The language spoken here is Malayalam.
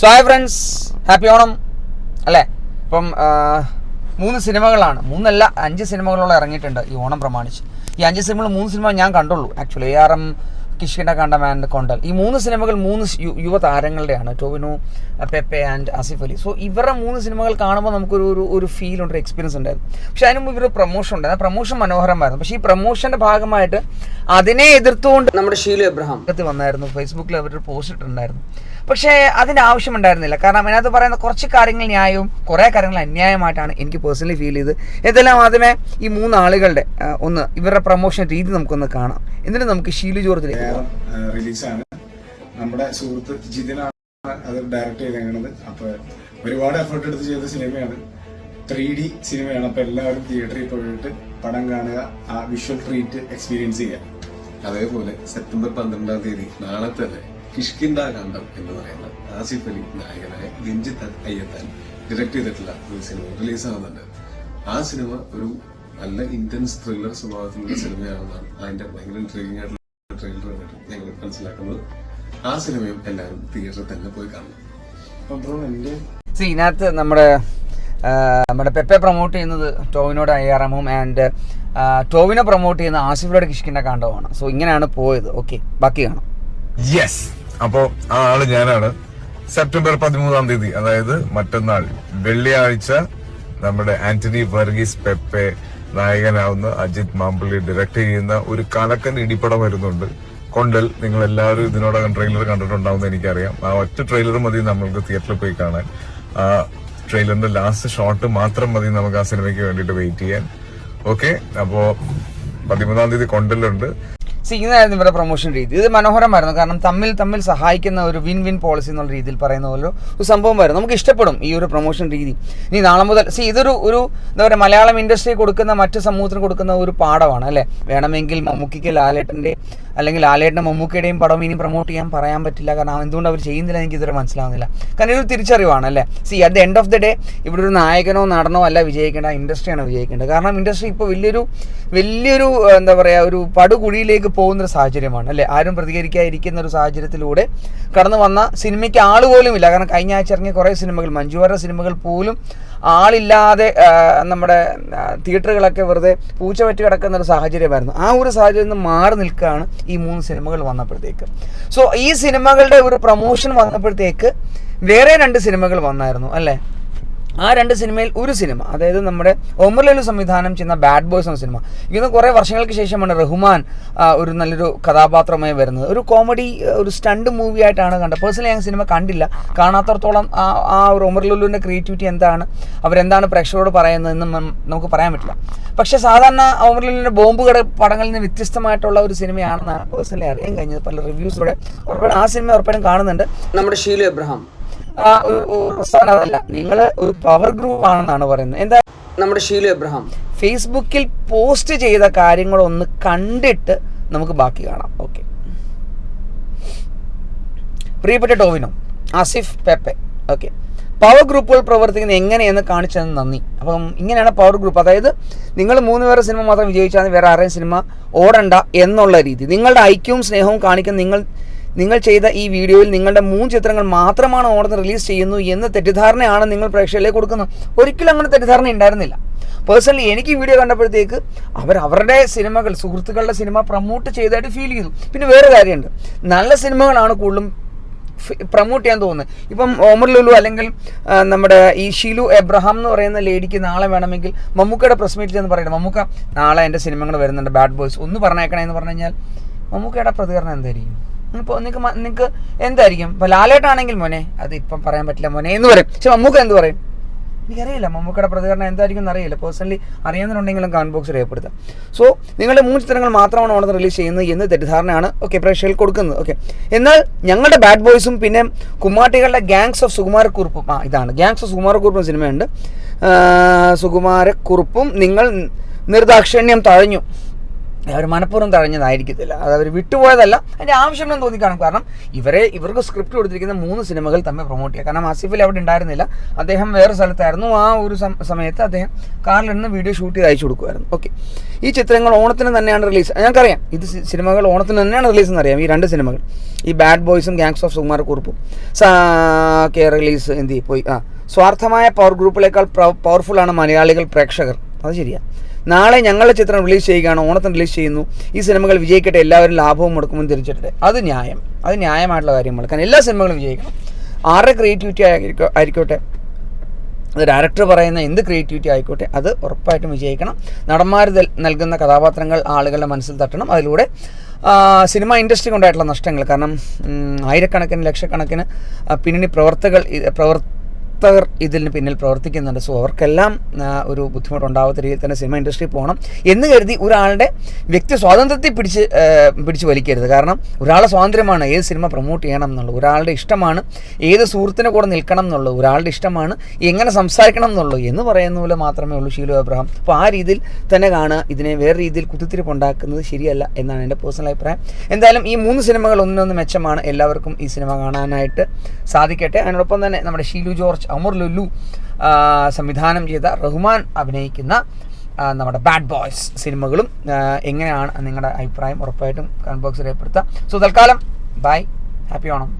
So hi friends happy Onam അല്ലേ? ഇപ്പം മൂന്ന് സിനിമകളാണ്. മൂന്നല്ല അഞ്ച് സിനിമകളോളം ഇറങ്ങിയിട്ടുണ്ട് ഈ ഓണം പ്രമാണിച്ച്. ഈ അഞ്ച് സിനിമകൾ മൂന്ന് സിനിമ ഞാൻ കണ്ടുള്ളൂ. Actually A R M Kishkindha Kaandam and Kondal. ഈ മൂന്ന് സിനിമകൾ മൂന്ന് യുവ താരങ്ങളുടെയാണ്. ടോവിനു പെപ്പെ ആൻഡ് ആസിഫ് അലി. സോ ഇവരുടെ മൂന്ന് സിനിമകൾ കാണുമ്പോൾ നമുക്കൊരു ഒരു ഒരു ഫീൽ ഉണ്ട് ഒരു എക്സ്പീരിയൻസ് ഉണ്ടായിരുന്നു. പക്ഷെ അതിന് മുമ്പ് ഇവർ പ്രൊമോഷൻ ഉണ്ടായിരുന്നു പ്രൊമോഷൻ മനോഹരമായിരുന്നു. പക്ഷേ ഈ പ്രൊമോഷന്റെ ഭാഗമായിട്ട് അതിനെ എതിർത്തുകൊണ്ട് നമ്മുടെ ഷീലു എബ്രഹാം അകത്ത് വന്നായിരുന്നു. ഫേസ്ബുക്കിൽ അവരൊരു പോസ്റ്റ് ഇട്ടിട്ടുണ്ടായിരുന്നു. പക്ഷേ അതിന്റെ ആവശ്യമുണ്ടായിരുന്നില്ല. കാരണം അതിനകത്ത് പറയുന്ന കുറച്ച് കാര്യങ്ങൾ ന്യായവും കുറേ കാര്യങ്ങൾ അന്യായമായിട്ടാണ് എനിക്ക് പേഴ്സണലി ഫീൽ ചെയ്ത് ഇതെല്ലാം ആദ്യമേ ഈ മൂന്ന് ആളുകളുടെ ഒന്ന് ഇവരുടെ പ്രൊമോഷൻ രീതി നമുക്കൊന്ന് കാണാം. എന്നിട്ട് നമുക്ക് ഷീലു ജോർജിലേക്ക് റിലീസാണ് നമ്മുടെ സുഹൃത്ത് ജിതിനാണ് അത് ഡയറക്റ്റ് ചെയ്തേക്കണത്. അപ്പോൾ ഒരുപാട് എഫേർട്ട് എടുത്ത് ചെയ്ത സിനിമയാണ് ത്രീ ഡി സിനിമയാണ് അപ്പോൾ എല്ലാവരും തിയേറ്ററിൽ പോയിട്ട് പടം കാണുക ആ വിഷ്വൽ ട്രീറ്റ് എക്സ്പീരിയൻസ് ചെയ്യുക. അതേപോലെ സെപ്റ്റംബർ പന്ത്രണ്ടാം തീയതി നാളെ തന്നെ കിഷ്കിന്ദ കാണ്ഡം എന്ന് പറയുന്ന ആസിഫ് അലി നായകനായ രഞ്ജിത്ത് അയ്യത്താൻ ഡയറക്ട് ചെയ്തിട്ടുള്ള ഒരു സിനിമ റിലീസ് ആവുന്നുണ്ട്. ആ സിനിമ ഒരു നല്ല ഇന്റൻസ് ത്രില്ലർ സ്വഭാവത്തിലുള്ള സിനിമയാണെന്നാണ് അതിന്റെ ഭയങ്കര ഇൻട്രീഗിംഗ് ആയിട്ടുള്ള ട്രെയിലർ കണ്ടിട്ട് ഞങ്ങൾ മനസ്സിലാക്കുന്നത്. ആ സിനിമയും എല്ലാവരും തിയേറ്ററിൽ തന്നെ പോയി കാണണം അപ്പൊ ഇതിനകത്ത് നമ്മുടെ നമ്മുടെ പെപ്പെ പ്രൊമോട്ട് ചെയ്യുന്നത് ടോവിനോട് ഐ ആർ എമ്മും ആൻഡ് ടോവിനെ പ്രൊമോട്ട് ചെയ്യുന്ന ആസിഫിലോട് കിഷ്കിന്റെ കാണ്ടവുമാണ് സോ ഇങ്ങനെയാണ് പോയത്. ഓക്കെ ബാക്കി കാണാം. യെസ് അപ്പോ ആ ആൾ ഞാനാണ്. സെപ്റ്റംബർ പതിമൂന്നാം തീയതി അതായത് മറ്റന്നാൾ വെള്ളിയാഴ്ച നമ്മുടെ ആന്റണി വർഗീസ് പെപ്പെ നായകനാവുന്ന അജിത് മാമ്പിള്ളി ഡയറക്ട് ചെയ്യുന്ന ഒരു കലക്കൻ ഇടിപ്പടം വരുന്നുണ്ട്. കൊണ്ടൽ നിങ്ങൾ എല്ലാവരും ഇതിനോടകം ട്രെയിലർ കണ്ടിട്ടുണ്ടാവുമെന്ന് എനിക്കറിയാം. ആ ഒറ്റ ട്രെയിലർ മതി നമ്മൾക്ക് തിയേറ്ററിൽ പോയി കാണാൻ. ആ ട്രെയിലറിന്റെ ലാസ്റ്റ് ഷോട്ട് മാത്രം മതി നമുക്ക് ആ സിനിമയ്ക്ക് വേണ്ടിയിട്ട് വെയിറ്റ് ചെയ്യാൻ. ഓക്കെ അപ്പോ പതിമൂന്നാം തീയതി കൊണ്ടലുണ്ട്. സി ഇതായിരുന്നു ഇവരുടെ പ്രൊമോഷൻ രീതി. ഇത് മനോഹരമായിരുന്നു. കാരണം തമ്മിൽ തമ്മിൽ സഹായിക്കുന്ന ഒരു വിൻ വിൻ പോളിസി എന്നുള്ള രീതിയിൽ പറയുന്ന പോലെ ഒരു സംഭവമായിരുന്നു നമുക്ക് ഇഷ്ടപ്പെടും ഈ ഒരു പ്രൊമോഷൻ രീതി. ഇനി നാളെ മുതൽ സി ഇതൊരു ഒരു എന്താ പറയുക മലയാളം ഇൻഡസ്ട്രി കൊടുക്കുന്ന മറ്റ് സമൂഹത്തിന് കൊടുക്കുന്ന ഒരു പാഠമാണ് അല്ലേ? വേണമെങ്കിൽ മമ്മൂക്കിക്ക് ലാലേട്ടന്റെ അല്ലെങ്കിൽ ലാലേട്ടന്റെ മമ്മൂക്കയുടെയും പടം ഇനി പ്രൊമോട്ട് ചെയ്യാൻ പറയാൻ പറ്റില്ല. കാരണം എന്തുകൊണ്ട് അവർ ചെയ്യുന്നില്ല എനിക്ക് ഇതുവരെ മനസ്സിലാവുന്നില്ല. കാരണം ഇതൊരു തിരിച്ചറിവാണ് അല്ലേ? See at the end of the day ഇവിടെ ഒരു നായകനോ നടനോ അല്ല വിജയിക്കേണ്ട ഇൻഡസ്ട്രിയാണ് വിജയിക്കേണ്ടത്. കാരണം ഇൻഡസ്ട്രി ഇപ്പോൾ വലിയൊരു വലിയൊരു എന്താ പറയുക ഒരു പടുകുഴിയിലേക്ക് പോകുന്നൊരു സാഹചര്യമാണ് അല്ലേ? ആരും പ്രതികരിക്കാതിരിക്കുന്ന ഒരു സാഹചര്യത്തിലൂടെ കടന്നു വന്ന സിനിമയ്ക്ക് ആൾ പോലും ഇല്ല കാരണം കഴിഞ്ഞ ആഴ്ച ഇറങ്ങിയ കുറേ സിനിമകൾ മഞ്ജുവാരുടെ സിനിമകൾ പോലും ആളില്ലാതെ നമ്മുടെ തിയേറ്ററുകളൊക്കെ വെറുതെ പൂച്ച പറ്റി കിടക്കുന്ന ഒരു സാഹചര്യമായിരുന്നു. ആ ഒരു സാഹചര്യം നിന്ന് മാറി നിൽക്കുകയാണ് ഈ മൂന്ന് സിനിമകൾ വന്നപ്പോഴത്തേക്ക്. സോ ഈ സിനിമകളുടെ ഒരു പ്രൊമോഷൻ വന്നപ്പോഴത്തേക്ക് വേറെ രണ്ട് സിനിമകൾ വന്നായിരുന്നു അല്ലേ? ആ രണ്ട് സിനിമയിൽ ഒരു സിനിമ അതായത് നമ്മുടെ ഒമർ ലലു സംവിധാനം ചെയ്യുന്ന ബാഡ് ബോയ്സ് എന്ന സിനിമ ഇന്ന് കുറേ വർഷങ്ങൾക്ക് ശേഷമാണ് റഹ്മാൻ ഒരു നല്ലൊരു കഥാപാത്രമായി വരുന്നത്. ഒരു കോമഡി ഒരു സ്റ്റണ്ട് മൂവി ആയിട്ടാണ് കണ്ടത്. പേഴ്സണലി ഞാൻ സിനിമ കണ്ടില്ല. കാണാത്തടത്തോളം ആ ഒരു ഒമർ ലുലുവിന്റെ ക്രിയേറ്റിവിറ്റി എന്താണ് അവരെന്താണ് പ്രേക്ഷകരോട് പറയുന്നതെന്ന് നമുക്ക് പറയാൻ പറ്റില്ല. പക്ഷേ സാധാരണ ഒമർ ലുലുവിന്റെ ബോംബ് കട പടങ്ങളിൽ നിന്ന് വ്യത്യസ്തമായിട്ടുള്ള ഒരു സിനിമയാണെന്നാണ് പേഴ്സണലി അറിയാൻ കഴിഞ്ഞത്. പല റിവ്യൂസിലൂടെ ആ സിനിമ ഉറപ്പായിട്ടും കാണുന്നുണ്ട്. നമ്മുടെ ഷീലു എബ്രഹാം പ്രസ്ഥാനം അതല്ല. നിങ്ങൾ ഒരു പവർ ഗ്രൂപ്പ് ആണെന്നാണ് പറയുന്നത്. എന്താ? നമ്മുടെ ഷീലു എബ്രഹാം. ഫേസ്ബുക്കിൽ പോസ്റ്റ് ചെയ്ത കാര്യങ്ങളൊന്ന് കണ്ടിട്ട് നമുക്ക് ബാക്കി കാണാം. ഓക്കെ. പ്രിയപ്പെട്ട ടോവിനോ ആസിഫ് പെപ്പെ. ഓക്കെ. പവർ ഗ്രൂപ്പുകൾ പ്രവർത്തിക്കുന്നത് എങ്ങനെയെന്ന് കാണിച്ചതിന് നന്ദി. അപ്പം ഇങ്ങനെയാണ് പവർ ഗ്രൂപ്പ് അതായത് നിങ്ങൾ മൂന്ന് പേരുടെ സിനിമ മാത്രം വിജയിച്ചാൽ വേറെ ആരെയും സിനിമ ഓടണ്ട എന്നുള്ള രീതി. നിങ്ങളുടെ ഐക്യവും സ്നേഹവും കാണിക്കുന്ന നിങ്ങൾ നിങ്ങൾ ചെയ്ത ഈ വീഡിയോയിൽ നിങ്ങളുടെ മൂന്ന് ചിത്രങ്ങൾ മാത്രമാണ് ഓർഡർ റിലീസ് ചെയ്യുന്നു എന്ന തെറ്റിദ്ധാരണയാണ് നിങ്ങൾ പ്രേക്ഷകരിലേക്ക് കൊടുക്കുന്നത്. ഒരിക്കലും അങ്ങനെ തെറ്റിദ്ധാരണ ഉണ്ടായിരുന്നില്ല. പേഴ്സണലി എനിക്ക് വീഡിയോ കണ്ടപ്പോഴത്തേക്ക് അവർ അവരുടെ സിനിമകൾ സുഹൃത്തുക്കളുടെ സിനിമ പ്രമോട്ട് ചെയ്തതായിട്ട് ഫീൽ ചെയ്തു. പിന്നെ വേറെ കാര്യമുണ്ട്. നല്ല സിനിമകളാണ് കൂടുതലും പ്രമോട്ട് ചെയ്യാൻ തോന്നുന്നത്. ഇപ്പം ഓമർ ലുലു അല്ലെങ്കിൽ നമ്മുടെ ഈ ഷിലു എബ്രഹാം എന്ന് പറയുന്ന ലേഡിക്ക് നാളെ വേണമെങ്കിൽ മമ്മൂക്കയുടെ പ്രസ് മീറ്റിൽ എന്ന് പറയുന്നത് മമ്മൂക്ക നാളെ എന്റെ സിനിമകൾ വരുന്നുണ്ട് ബാഡ് ബോയ്സ് ഒന്ന് പറഞ്ഞേക്കണേ എന്ന് പറഞ്ഞു കഴിഞ്ഞാൽ മമ്മൂക്കയുടെ പ്രതികരണം എന്തായിരിക്കും? ഇപ്പോൾ നിങ്ങൾക്ക് നിങ്ങൾക്ക് എന്തായിരിക്കും? ഇപ്പോൾ ലാലേട്ടാണെങ്കിൽ മോനെ അത് ഇപ്പം പറയാൻ പറ്റില്ല മോനെ എന്ന് പറയും. പക്ഷെ മമ്മൂക്ക എന്ത് പറയും? എനിക്കറിയില്ല മമ്മൂക്കയുടെ പ്രതികരണം എന്തായിരിക്കും എന്നറിയില്ല പേഴ്സണലി അറിയാമെന്നുണ്ടെങ്കിലും കമന്റ് ബോക്സ് രേഖപ്പെടുത്താം. സോ നിങ്ങളുടെ മൂന്ന് ചിത്രങ്ങൾ മാത്രമാണ് ഓണത്ത് റിലീസ് ചെയ്യുന്നത് എന്ന് തെറ്റിദ്ധാരണയാണ് ഓക്കെ പ്രേക്ഷകർ കൊടുക്കുന്നത് ഓക്കെ എന്നാൽ ഞങ്ങളുടെ ബാഡ് ബോയ്സും പിന്നെ കുമ്മാട്ടികളുടെ ഗാങ്സ് ഓഫ് സുകുമാരക്കുറുപ്പും ആ ഇതാണ്. Gangs of സുകുമാരക്കുറുപ്പും സിനിമയുണ്ട്. സുകുമാരക്കുറുപ്പും നിങ്ങൾ നിർദാക്ഷിണ്യം തഴഞ്ഞു. അവർ മനഃപൂർവം തഴഞ്ഞതായിരിക്കത്തില്ല. അത് അവർ വിട്ടുപോയതല്ല അതിന്റെ ആവശ്യമെന്ന് തോന്നിക്കാണും. കാരണം ഇവരെ ഇവർക്ക് സ്ക്രിപ്റ്റ് കൊടുത്തിരിക്കുന്ന മൂന്ന് സിനിമകൾ തമ്മിൽ പ്രൊമോട്ട് ചെയ്യുക കാരണം ആസിഫിൽ അവിടെ ഉണ്ടായിരുന്നില്ല. അദ്ദേഹം വേറെ സ്ഥലത്തായിരുന്നു. ആ ഒരു സമയത്ത് അദ്ദേഹം കാറിൽ നിന്ന് വീഡിയോ ഷൂട്ട് ചെയ്ത് അയച്ചു കൊടുക്കുമായിരുന്നു. ഓക്കെ ഈ ചിത്രങ്ങൾ ഓണത്തിന് തന്നെയാണ് റിലീസ് ഞങ്ങൾക്കറിയാം ഇത് സിനിമകൾ ഓണത്തിന് തന്നെയാണ് റിലീസ് എന്നറിയാം ഈ രണ്ട് സിനിമകൾ. ഈ ബാഡ് ബോയ്സും ഗാങ്സ് ഓഫ് സുകുമാർ കുറുപ്പും. സാക്കെ റിലീസ് എന്ത്? പോയി ആ. സ്വാർത്ഥമായ പവർ ഗ്രൂപ്പിലേക്കാൾ പവർഫുൾ ആണ് മലയാളികൾ പ്രേക്ഷകർ. അത് ശരിയാണ് നാളെ ഞങ്ങളുടെ ചിത്രം റിലീസ് ചെയ്യുകയാണ് ഓണത്തിന് റിലീസ് ചെയ്യുന്നു. ഈ സിനിമകൾ വിജയിക്കട്ടെ എല്ലാവരും ലാഭവും മുടക്കുമെന്ന് തിരിച്ചിട്ടെ അത് ന്യായം. അത് ന്യായമായിട്ടുള്ള കാര്യമാണ് കാരണം എല്ലാ സിനിമകളും വിജയിക്കണം. ആരുടെ ക്രിയേറ്റിവിറ്റി ആയിരിക്കോ ആയിക്കോട്ടെ അത് ഡയറക്ടർ പറയുന്ന എന്ത് ക്രിയേറ്റിവിറ്റി ആയിക്കോട്ടെ അത് ഉറപ്പായിട്ടും വിജയിക്കണം. നടന്മാർ നൽകുന്ന കഥാപാത്രങ്ങൾ ആളുകളുടെ മനസ്സിൽ തട്ടണം. അതിലൂടെ സിനിമ ഇൻഡസ്ട്രിക്ക് ഉണ്ടായിട്ടുള്ള നഷ്ടങ്ങൾ. കാരണം ആയിരക്കണക്കിന് ലക്ഷക്കണക്കിന് പിന്നണി പ്രവർത്തകൾ ഇ- പ്രവർത്തകർ ഇതിന് പിന്നിൽ പ്രവർത്തിക്കുന്നുണ്ട്. സോ അവർക്കെല്ലാം ഒരു ബുദ്ധിമുട്ടുണ്ടാവാത്ത രീതിയിൽ തന്നെ സിനിമ ഇൻഡസ്ട്രി പോകണം എന്ന് കരുതി ഒരാളുടെ വ്യക്തി സ്വാതന്ത്ര്യത്തെ പിടിച്ച് പിടിച്ച് വലിക്കരുത്. കാരണം ഒരാളെ സ്വാതന്ത്ര്യമാണ് ഏത് സിനിമ പ്രൊമോട്ട് ചെയ്യണം എന്നുള്ളത്. ഒരാളുടെ ഇഷ്ടമാണ് ഏത് സുഹൃത്തിന്റെ കൂടെ നിൽക്കണം എന്നുള്ളത്. ഒരാളുടെ ഇഷ്ടമാണ് എങ്ങനെ സംസാരിക്കണം എന്നുള്ളൂ എന്ന് പറയുന്ന പോലെ മാത്രമേ ഉള്ളൂ ഷീലു അബ്രഹാം. അപ്പോൾ ആ രീതിയിൽ തന്നെ കാണുക ഇതിനെ വേറെ രീതിയിൽ കുത്തിത്തിരിപ്പ് ഉണ്ടാക്കുന്നത് ശരിയല്ല എന്നാണ് എന്റെ പേഴ്സണൽ അഭിപ്രായം. എന്തായാലും ഈ മൂന്ന് സിനിമകൾ ഒന്നിനൊന്ന് മെച്ചമാണ്. എല്ലാവർക്കും ഈ സിനിമ കാണാനായിട്ട് സാധിക്കട്ടെ. അതിനോടൊപ്പം തന്നെ നമ്മുടെ ഷീലു ജോർജ് അമർ ലുല്ലു സംവിധാനം ചെയ്ത റഹ്മാൻ അഭിനയിക്കുന്ന നമ്മുടെ ബാഡ് ബോയ്സ് സിനിമകളും എങ്ങനെയാണ് നിങ്ങളുടെ അഭിപ്രായം ഉറപ്പായിട്ടും കമന്റ് ബോക്സിൽ രേഖപ്പെടുത്താം. സോ തൽക്കാലം ബൈ ഹാപ്പി ഓണം.